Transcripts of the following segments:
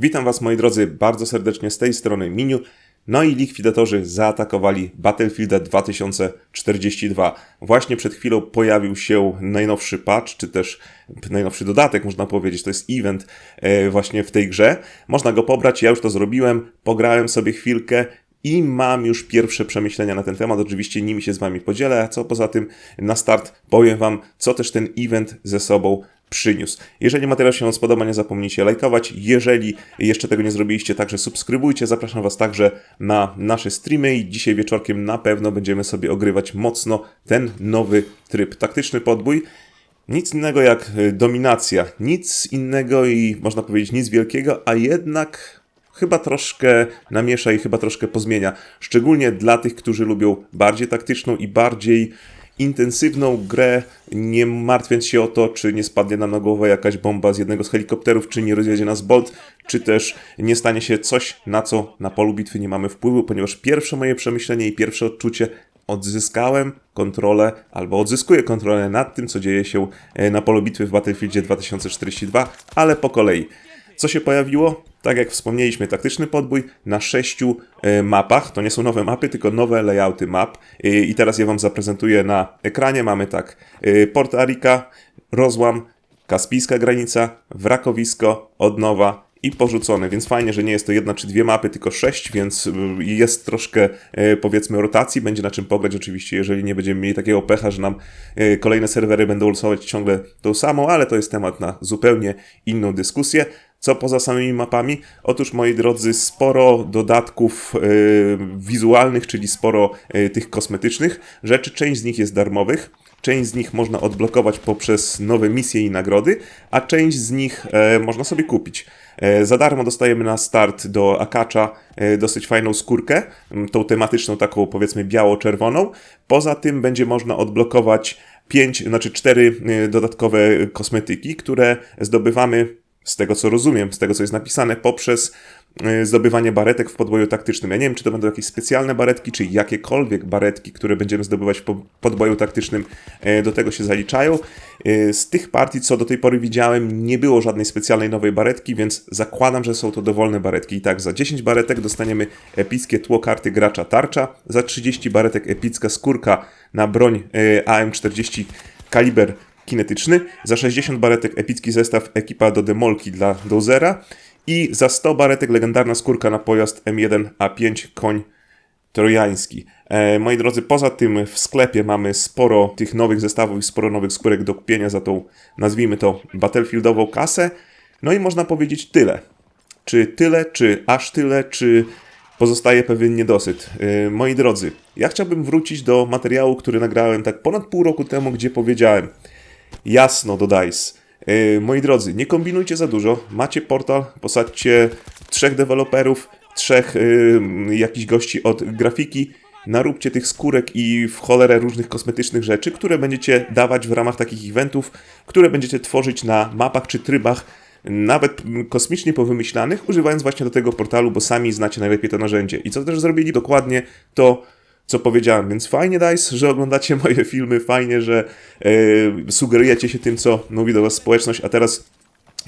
Witam Was moi drodzy bardzo serdecznie z tej strony Miniu. No i likwidatorzy zaatakowali Battlefielda 2042. Właśnie przed chwilą pojawił się najnowszy patch, czy też najnowszy dodatek, można powiedzieć, to jest event e, właśnie w tej grze. Można go pobrać, ja już to zrobiłem, pograłem sobie chwilkę i mam już pierwsze przemyślenia na ten temat. Oczywiście nimi się z Wami podzielę, a co poza tym na start powiem Wam, co też ten event ze sobą przyniósł. Jeżeli materiał się spodoba, nie zapomnijcie lajkować. Jeżeli jeszcze tego nie zrobiliście, także subskrybujcie. Zapraszam Was także na nasze streamy i dzisiaj wieczorkiem na pewno będziemy sobie ogrywać mocno ten nowy tryb taktyczny podbój. Nic innego jak y, dominacja, nic innego i można powiedzieć nic wielkiego, a jednak chyba troszkę namiesza i chyba troszkę pozmienia. Szczególnie dla tych, którzy lubią bardziej taktyczną i bardziej intensywną grę, nie martwiąc się o to, czy nie spadnie nam na głowę jakaś bomba z jednego z helikopterów, czy nie rozjedzie nas Bolt, czy też nie stanie się coś, na co na polu bitwy nie mamy wpływu, ponieważ pierwsze moje przemyślenie i pierwsze odczucie odzyskałem kontrolę albo odzyskuję kontrolę nad tym, co dzieje się e, na polu bitwy w Battlefieldzie 2042, ale po kolei. Co się pojawiło? Tak jak wspomnieliśmy, taktyczny podbój na sześciu e, mapach. To nie są nowe mapy, tylko nowe layouty map. E, I teraz je Wam zaprezentuję na ekranie. Mamy tak e, Port Arika, Rozłam, Kaspijska Granica, Wrakowisko, Odnowa i porzucone, więc fajnie, że nie jest to jedna czy dwie mapy, tylko sześć, więc jest troszkę powiedzmy rotacji, będzie na czym pograć oczywiście, jeżeli nie będziemy mieli takiego pecha, że nam kolejne serwery będą losować ciągle tą samą, ale to jest temat na zupełnie inną dyskusję. Co poza samymi mapami? Otóż, moi drodzy, sporo dodatków yy, wizualnych, czyli sporo yy, tych kosmetycznych rzeczy. Część z nich jest darmowych, część z nich można odblokować poprzez nowe misje i nagrody, a część z nich e, można sobie kupić. E, za darmo dostajemy na start do Akacza e, dosyć fajną skórkę, tą tematyczną, taką powiedzmy biało-czerwoną. Poza tym będzie można odblokować pięć, znaczy cztery dodatkowe kosmetyki, które zdobywamy z tego co rozumiem, z tego co jest napisane, poprzez y, zdobywanie baretek w podboju taktycznym. Ja nie wiem, czy to będą jakieś specjalne baretki, czy jakiekolwiek baretki, które będziemy zdobywać w podboju taktycznym, y, do tego się zaliczają. Y, z tych partii, co do tej pory widziałem, nie było żadnej specjalnej nowej baretki, więc zakładam, że są to dowolne baretki. I tak, za 10 baretek dostaniemy epickie tło karty gracza tarcza, za 30 baretek epicka skórka na broń AM40 kaliber kinetyczny, za 60 baretek epicki zestaw ekipa do demolki dla dozera i za 100 baretek legendarna skórka na pojazd M1A5 koń trojański. E, moi drodzy, poza tym w sklepie mamy sporo tych nowych zestawów i sporo nowych skórek do kupienia za tą, nazwijmy to, battlefieldową kasę. No i można powiedzieć tyle. Czy tyle, czy aż tyle, czy pozostaje pewien niedosyt. E, moi drodzy, ja chciałbym wrócić do materiału, który nagrałem tak ponad pół roku temu, gdzie powiedziałem – jasno do DICE. Yy, moi drodzy, nie kombinujcie za dużo. Macie portal, posadźcie trzech deweloperów, trzech yy, jakichś gości od grafiki, naróbcie tych skórek i w cholerę różnych kosmetycznych rzeczy, które będziecie dawać w ramach takich eventów, które będziecie tworzyć na mapach czy trybach, nawet kosmicznie powymyślanych, używając właśnie do tego portalu, bo sami znacie najlepiej to narzędzie. I co też zrobili dokładnie, to co powiedziałem. Więc fajnie, Dice, że oglądacie moje filmy, fajnie, że yy, sugerujecie się tym, co mówi do Was społeczność, a teraz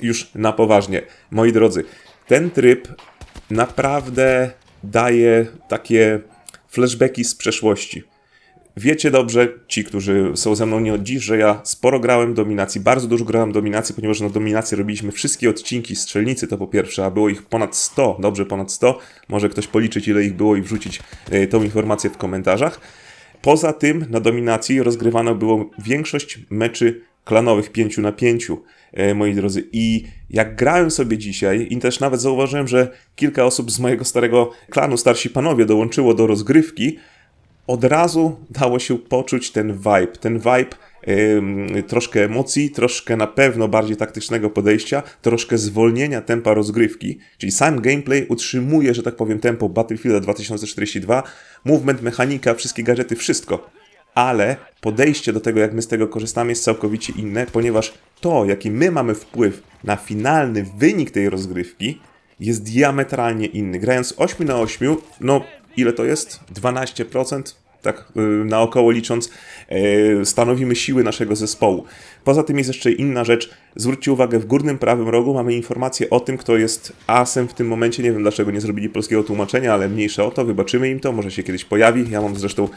już na poważnie. Moi drodzy, ten tryb naprawdę daje takie flashbacki z przeszłości. Wiecie dobrze, ci, którzy są ze mną nie od dziś, że ja sporo grałem dominacji, bardzo dużo grałem dominacji, ponieważ na dominacji robiliśmy wszystkie odcinki strzelnicy, to po pierwsze, a było ich ponad 100, dobrze ponad 100. Może ktoś policzyć, ile ich było i wrzucić y, tą informację w komentarzach. Poza tym na dominacji rozgrywano było większość meczy klanowych 5 na 5, y, moi drodzy. I jak grałem sobie dzisiaj, i też nawet zauważyłem, że kilka osób z mojego starego klanu, starsi panowie, dołączyło do rozgrywki, od razu dało się poczuć ten vibe. Ten vibe troszkę emocji, troszkę na pewno bardziej taktycznego podejścia, troszkę zwolnienia tempa rozgrywki, czyli sam gameplay utrzymuje, że tak powiem, tempo Battlefield 2042, movement, mechanika, wszystkie gadżety, wszystko. Ale podejście do tego, jak my z tego korzystamy, jest całkowicie inne, ponieważ to, jaki my mamy wpływ na finalny wynik tej rozgrywki, jest diametralnie inny. Grając 8 na 8, no ile to jest? 12%? Tak y, naokoło licząc, y, stanowimy siły naszego zespołu. Poza tym jest jeszcze inna rzecz. Zwróćcie uwagę, w górnym prawym rogu mamy informację o tym, kto jest asem w tym momencie. Nie wiem dlaczego nie zrobili polskiego tłumaczenia, ale mniejsze o to, wybaczymy im to, może się kiedyś pojawi. Ja mam zresztą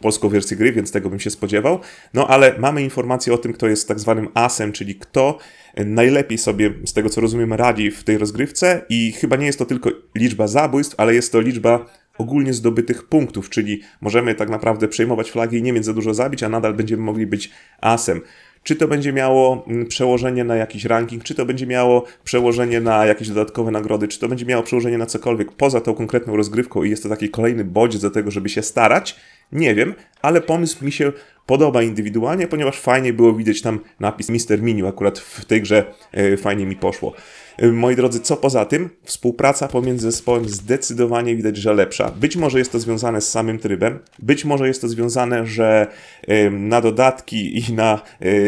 polską wersję gry, więc tego bym się spodziewał. No ale mamy informację o tym, kto jest tak zwanym asem, czyli kto najlepiej sobie, z tego co rozumiem, radzi w tej rozgrywce i chyba nie jest to tylko liczba zabójstw, ale jest to liczba ogólnie zdobytych punktów, czyli możemy tak naprawdę przejmować flagi i nie mieć za dużo zabić, a nadal będziemy mogli być asem. Czy to będzie miało mm, przełożenie na jakiś ranking, czy to będzie miało przełożenie na jakieś dodatkowe nagrody, czy to będzie miało przełożenie na cokolwiek poza tą konkretną rozgrywką i jest to taki kolejny bodziec do tego, żeby się starać, nie wiem, ale pomysł mi się podoba indywidualnie, ponieważ fajnie było widzieć tam napis Mr. Miniu, akurat w tej grze e, fajnie mi poszło. E, moi drodzy, co poza tym? Współpraca pomiędzy zespołem zdecydowanie widać, że lepsza. Być może jest to związane z samym trybem, być może jest to związane, że e, na dodatki i na,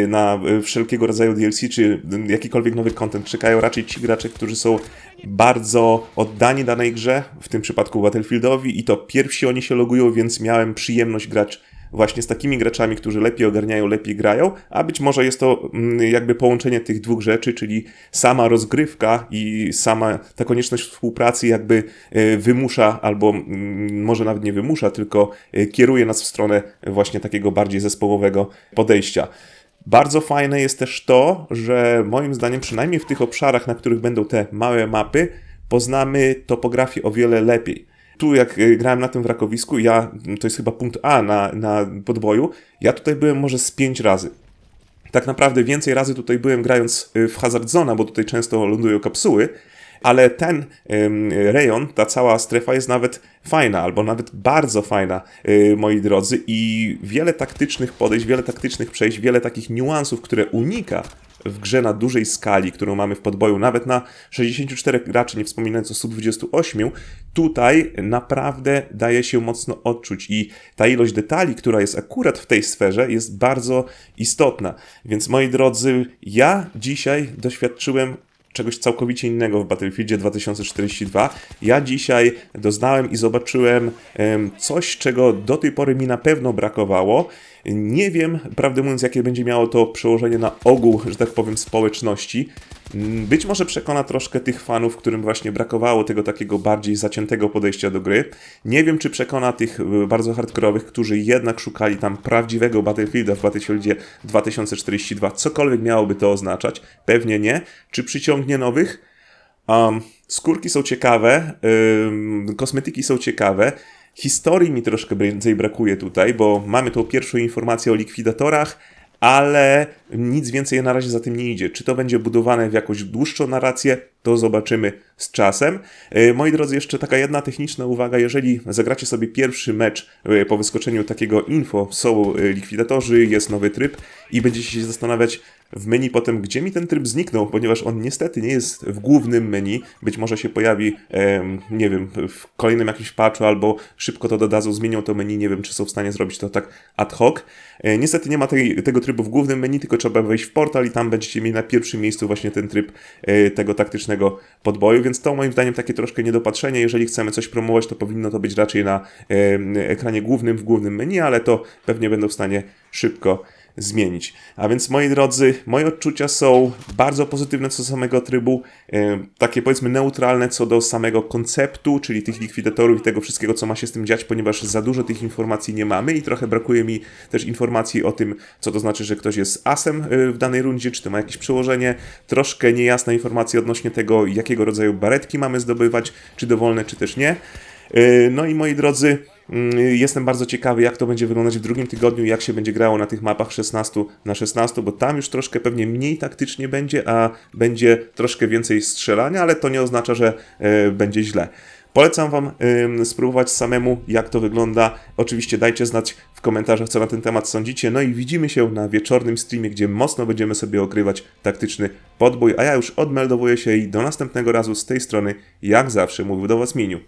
na wszelkiego rodzaju DLC czy jakikolwiek nowy content czekają raczej ci gracze, którzy są bardzo oddani danej grze, w tym przypadku Battlefieldowi i to pierwsi oni się logują, więc miałem przyjemność grać właśnie z takimi graczami, którzy lepiej ogarniają, lepiej grają, a być może jest to mm, jakby połączenie tych dwóch rzeczy, czyli sama rozgrywka i sama ta konieczność współpracy jakby e, wymusza, albo mm, może nawet nie wymusza, tylko e, kieruje nas w stronę właśnie takiego bardziej zespołowego podejścia. Bardzo fajne jest też to, że moim zdaniem, przynajmniej w tych obszarach, na których będą te małe mapy, poznamy topografię o wiele lepiej tu jak y, grałem na tym wrakowisku, ja, to jest chyba punkt A na, na podboju, ja tutaj byłem może z pięć razy. Tak naprawdę więcej razy tutaj byłem grając y, w Hazard Zona, bo tutaj często lądują kapsuły, ale ten ym, rejon, ta cała strefa jest nawet fajna, albo nawet bardzo fajna, yy, moi drodzy, i wiele taktycznych podejść, wiele taktycznych przejść, wiele takich niuansów, które unika w grze na dużej skali, którą mamy w podboju, nawet na 64 graczy, nie wspominając o 128, tutaj naprawdę daje się mocno odczuć i ta ilość detali, która jest akurat w tej sferze, jest bardzo istotna. Więc moi drodzy, ja dzisiaj doświadczyłem czegoś całkowicie innego w Battlefieldzie 2042. Ja dzisiaj doznałem i zobaczyłem coś, czego do tej pory mi na pewno brakowało. Nie wiem, prawdę mówiąc, jakie będzie miało to przełożenie na ogół, że tak powiem, społeczności. Być może przekona troszkę tych fanów, którym właśnie brakowało tego takiego bardziej zaciętego podejścia do gry. Nie wiem, czy przekona tych e, bardzo hardkorowych, którzy jednak szukali tam prawdziwego Battlefielda w Battlefieldzie 2042, cokolwiek miałoby to oznaczać. Pewnie nie. Czy przyciągnie nowych? Um, skórki są ciekawe, um, kosmetyki są ciekawe. Historii mi troszkę więcej brakuje tutaj, bo mamy tą pierwszą informację o likwidatorach, ale nic więcej na razie za tym nie idzie. Czy to będzie budowane w jakąś dłuższą narrację, to zobaczymy z czasem. E, moi drodzy, jeszcze taka jedna techniczna uwaga. Jeżeli zagracie sobie pierwszy mecz e, po wyskoczeniu takiego info, są e, likwidatorzy, jest nowy tryb i będziecie się zastanawiać w menu potem, gdzie mi ten tryb zniknął, ponieważ on niestety nie jest w głównym menu. Być może się pojawi, nie wiem, w kolejnym jakimś patchu albo szybko to dodadzą, zmienią to menu. Nie wiem, czy są w stanie zrobić to tak ad hoc. Niestety nie ma tej, tego trybu w głównym menu, tylko trzeba wejść w portal i tam będziecie mieli na pierwszym miejscu właśnie ten tryb tego taktycznego podboju, więc to moim zdaniem takie troszkę niedopatrzenie. Jeżeli chcemy coś promować, to powinno to być raczej na ekranie głównym, w głównym menu, ale to pewnie będą w stanie szybko zmienić. A więc moi drodzy, moje odczucia są bardzo pozytywne co do samego trybu, takie powiedzmy neutralne co do samego konceptu, czyli tych likwidatorów i tego wszystkiego, co ma się z tym dziać, ponieważ za dużo tych informacji nie mamy i trochę brakuje mi też informacji o tym, co to znaczy, że ktoś jest asem e, w danej rundzie, czy to ma jakieś przełożenie, troszkę niejasna informacja odnośnie tego, jakiego rodzaju baretki mamy zdobywać, czy dowolne, czy też nie. E, no i moi drodzy, jestem bardzo ciekawy, jak to będzie wyglądać w drugim tygodniu, jak się będzie grało na tych mapach 16 na 16, bo tam już troszkę pewnie mniej taktycznie będzie, a będzie troszkę więcej strzelania, ale to nie oznacza, że e, będzie źle. Polecam Wam spróbować samemu, jak to wygląda. Oczywiście dajcie znać w komentarzach, co na ten temat sądzicie. No i widzimy się na wieczornym streamie, gdzie mocno będziemy sobie okrywać taktyczny podbój. A ja już odmeldowuję się i do następnego razu z tej strony, jak zawsze, mówił do Was Miniu.